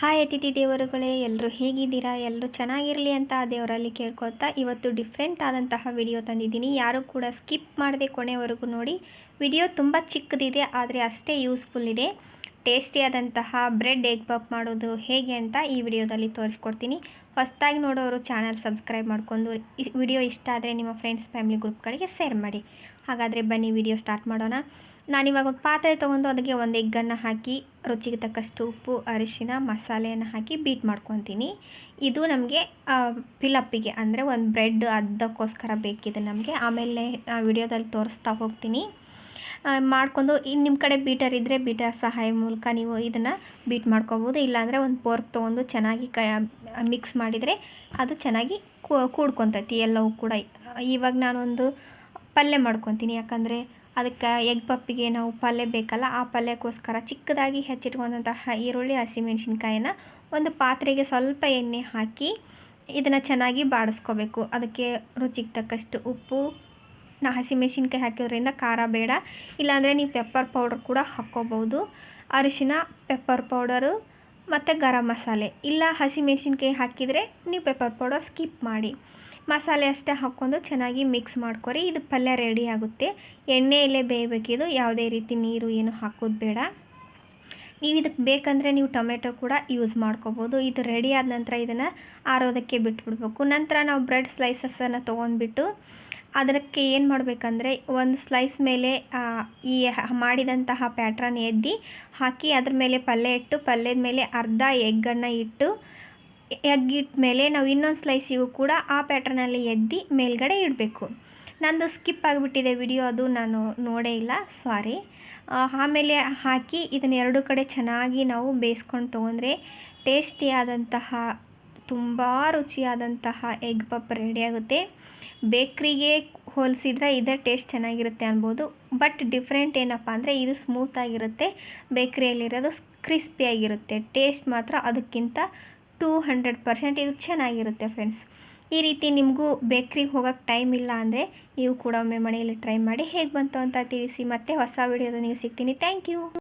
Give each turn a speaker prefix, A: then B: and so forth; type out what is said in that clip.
A: Hi ಅತಿಥಿ ದೇವರುಗಳೇ ಎಲ್ಲರೂ ಹೇಗಿದ್ದೀರಾ? ಎಲ್ಲರೂ ಚೆನ್ನಾಗಿರಲಿ ಅಂತ ದೇವರಲ್ಲಿ ಕೇಳ್ಕೊಳ್ತಾ ಇವತ್ತು ಡಿಫ್ರೆಂಟ್ ಆದಂತಹ ವಿಡಿಯೋ ತಂದಿದ್ದೀನಿ. ಯಾರು ಕೂಡ ಸ್ಕಿಪ್ ಮಾಡದೆ ಕೊನೆವರೆಗೂ ನೋಡಿ. ವಿಡಿಯೋ ತುಂಬ ಚಿಕ್ಕದಿದೆ, ಆದರೆ ಅಷ್ಟೇ ಯೂಸ್ಫುಲ್ ಇದೆ. ಟೇಸ್ಟಿಯಾದಂತಹ ಬ್ರೆಡ್ ಎಗ್ ಪಪ್ ಮಾಡೋದು ಹೇಗೆ ಅಂತ ಈ ವಿಡಿಯೋದಲ್ಲಿ ತೋರಿಸ್ಕೊಡ್ತೀನಿ. ಹೊಸದಾಗಿ ನೋಡೋರು ಚಾನಲ್ ಸಬ್ಸ್ಕ್ರೈಬ್ ಮಾಡ್ಕೊಂಡು ವಿಡಿಯೋ ಇಷ್ಟ ಆದರೆ ನಿಮ್ಮ ಫ್ರೆಂಡ್ಸ್, ಫ್ಯಾಮಿಲಿ ಗ್ರೂಪ್ಗಳಿಗೆ ಶೇರ್ ಮಾಡಿ. ಹಾಗಾದರೆ ಬನ್ನಿ ವಿಡಿಯೋ ಸ್ಟಾರ್ಟ್ ಮಾಡೋಣ. ನಾನಿವಾಗ ಒಂದು ಪಾತ್ರೆ ತೊಗೊಂಡು ಅದಕ್ಕೆ ಒಂದು ಎಗ್ಗನ್ನು ಹಾಕಿ, ರುಚಿಗೆ ತಕ್ಕಷ್ಟು ಉಪ್ಪು, ಅರಿಶಿನ, ಮಸಾಲೆಯನ್ನು ಹಾಕಿ ಬೀಟ್ ಮಾಡ್ಕೊತೀನಿ. ಇದು ನಮಗೆ ಫಿಲಪ್ಪಿಗೆ ಅಂದರೆ ಒಂದು ಬ್ರೆಡ್ ಅದಕ್ಕೋಸ್ಕರ ಬೇಕಿದೆ ನಮಗೆ. ಆಮೇಲೆ ವಿಡಿಯೋದಲ್ಲಿ ತೋರಿಸ್ತಾ ಹೋಗ್ತೀನಿ. ಮಾಡ್ಕೊಂಡು ಇನ್ನು ನಿಮ್ಮ ಕಡೆ ಬೀಟರ್ ಇದ್ದರೆ ಬೀಟರ್ ಸಹಾಯ ಮೂಲಕ ನೀವು ಇದನ್ನು ಬೀಟ್ ಮಾಡ್ಕೋಬೋದು. ಇಲ್ಲಾಂದರೆ ಒಂದು ಪೋರ್ಕ್ ತೊಗೊಂಡು ಚೆನ್ನಾಗಿ ಕ ಮಿಕ್ಸ್ ಮಾಡಿದರೆ ಅದು ಚೆನ್ನಾಗಿ ಕೂಡ್ಕೊತೈತಿ ಎಲ್ಲವೂ ಕೂಡ. ಇವಾಗ ನಾನೊಂದು ಪಲ್ಯ ಮಾಡ್ಕೊತೀನಿ. ಯಾಕಂದರೆ ಅದಕ್ಕೆ ಎಗ್ ಪಪ್ಪಿಗೆ ನಾವು ಪಲ್ಯ ಬೇಕಲ್ಲ, ಆ ಪಲ್ಯಕ್ಕೋಸ್ಕರ ಚಿಕ್ಕದಾಗಿ ಹೆಚ್ಚಿಟ್ಕೊಂಡಂತಹ ಈರುಳ್ಳಿ ಹಸಿಮೆಣ್ಸಿನ್ಕಾಯಿನ ಒಂದು ಪಾತ್ರೆಗೆ ಸ್ವಲ್ಪ ಎಣ್ಣೆ ಹಾಕಿ ಇದನ್ನು ಚೆನ್ನಾಗಿ ಬಾಡಿಸ್ಕೋಬೇಕು. ಅದಕ್ಕೆ ರುಚಿಗೆ ತಕ್ಕಷ್ಟು ಉಪ್ಪು ನಾ ಹಸಿಮೆಣ್ಸಿನ್ಕಾಯಿ ಹಾಕಿದ್ರಿಂದ ಖಾರ ಬೇಡ. ಇಲ್ಲಾಂದರೆ ನೀವು ಪೆಪ್ಪರ್ ಪೌಡರ್ ಕೂಡ ಹಾಕ್ಕೋಬೋದು. ಅರಿಶಿನ ಪೆಪ್ಪರ್ ಪೌಡರು ಮತ್ತು ಗರಂ ಮಸಾಲೆ. ಇಲ್ಲ ಹಸಿಮೆಣ್ಸಿನ್ಕಾಯಿ ಹಾಕಿದರೆ ನೀವು ಪೆಪ್ಪರ್ ಪೌಡರ್ ಸ್ಕಿಪ್ ಮಾಡಿ. ಮಸಾಲೆ ಅಷ್ಟೇ ಹಾಕ್ಕೊಂಡು ಚೆನ್ನಾಗಿ ಮಿಕ್ಸ್ ಮಾಡ್ಕೊರಿ. ಇದು ಪಲ್ಯ ರೆಡಿ ಆಗುತ್ತೆ. ಎಣ್ಣೆಯಲ್ಲೇ ಬೇಯಬೇಕಿದು ಯಾವುದೇ ರೀತಿ ನೀರು ಏನು ಹಾಕೋದು ಬೇಡ. ನೀವು ಇದಕ್ಕೆ ಬೇಕಂದರೆ ನೀವು ಟೊಮೆಟೊ ಕೂಡ ಯೂಸ್ ಮಾಡ್ಕೋಬೋದು. ಇದು ರೆಡಿ ಆದ ನಂತರ ಇದನ್ನು ಆರೋದಕ್ಕೆ ಬಿಟ್ಬಿಡ್ಬೇಕು. ನಂತರ ನಾವು ಬ್ರೆಡ್ ಸ್ಲೈಸಸನ್ನು ತೊಗೊಂಡ್ಬಿಟ್ಟು ಅದಕ್ಕೆ ಏನು ಮಾಡಬೇಕಂದ್ರೆ ಒಂದು ಸ್ಲೈಸ್ ಮೇಲೆ ಈ ಮಾಡಿದಂತಹ ಪ್ಯಾಟ್ರನ್ ಎದ್ದು ಹಾಕಿ ಅದ್ರ ಮೇಲೆ ಪಲ್ಯ ಇಟ್ಟು ಪಲ್ಯದ ಮೇಲೆ ಅರ್ಧ ಎಗ್ಗನ್ನು ಇಟ್ಟು, ಎಗ್ ಇಟ್ಟ ಮೇಲೆ ನಾವು ಇನ್ನೊಂದು ಸ್ಲೈಸಿಗೂ ಕೂಡ ಆ ಪ್ಯಾಟ್ರನಲ್ಲಿ ಎದ್ದು ಮೇಲ್ಗಡೆ ಇಡಬೇಕು. ನಂದು ಸ್ಕಿಪ್ ಆಗಿಬಿಟ್ಟಿದೆ ವಿಡಿಯೋ ಅದು ನಾನು ನೋಡೇ ಇಲ್ಲ ಸಾರಿ ಆಮೇಲೆ ಹಾಕಿ ಇದನ್ನ ಎರಡು ಕಡೆ ಚೆನ್ನಾಗಿ ನಾವು ಬೇಯಿಸ್ಕೊಂಡು ತೊಗೊಂಡ್ರೆ ಟೇಸ್ಟಿಯಾದಂತಹ ತುಂಬ ರುಚಿಯಾದಂತಹ ಎಗ್ ಪಪ್ ರೆಡಿಯಾಗುತ್ತೆ ಬೇಕ್ರಿಗೆ ಹೋಲಿಸಿದ್ರೆ ಇದೇ ಟೇಸ್ಟ್ ಚೆನ್ನಾಗಿರುತ್ತೆ ಅನ್ಬೋದು. ಬಟ್ ಡಿಫ್ರೆಂಟ್ ಏನಪ್ಪ ಅಂದರೆ ಇದು ಸ್ಮೂತಾಗಿರುತ್ತೆ ಬೇಕ್ರಿಯಲ್ಲಿರೋದು ಕ್ರಿಸ್ಪಿಯಾಗಿರುತ್ತೆ ಟೇಸ್ಟ್ ಮಾತ್ರ ಅದಕ್ಕಿಂತ ಟೂ ಹಂಡ್ರೆಡ್ ಪರ್ಸೆಂಟ್ ಇದು ಚೆನ್ನಾಗಿರುತ್ತೆ ಫ್ರೆಂಡ್ಸ್ ಈ ರೀತಿ ನಿಮಗೂ ಬೇಕ್ರಿಗೆ ಹೋಗೋಕ್ಕೆ ಟೈಮ್ ಇಲ್ಲ ಅಂದರೆ ನೀವು ಕೂಡ ಒಮ್ಮೆ ಮನೆಯಲ್ಲಿ ಟ್ರೈ ಮಾಡಿ ಹೇಗೆ ಬಂತು ಅಂತ ತಿಳಿಸಿ ಮತ್ತೆ ಹೊಸ ನೀವು ಸಿಗ್ತೀನಿ. Thank you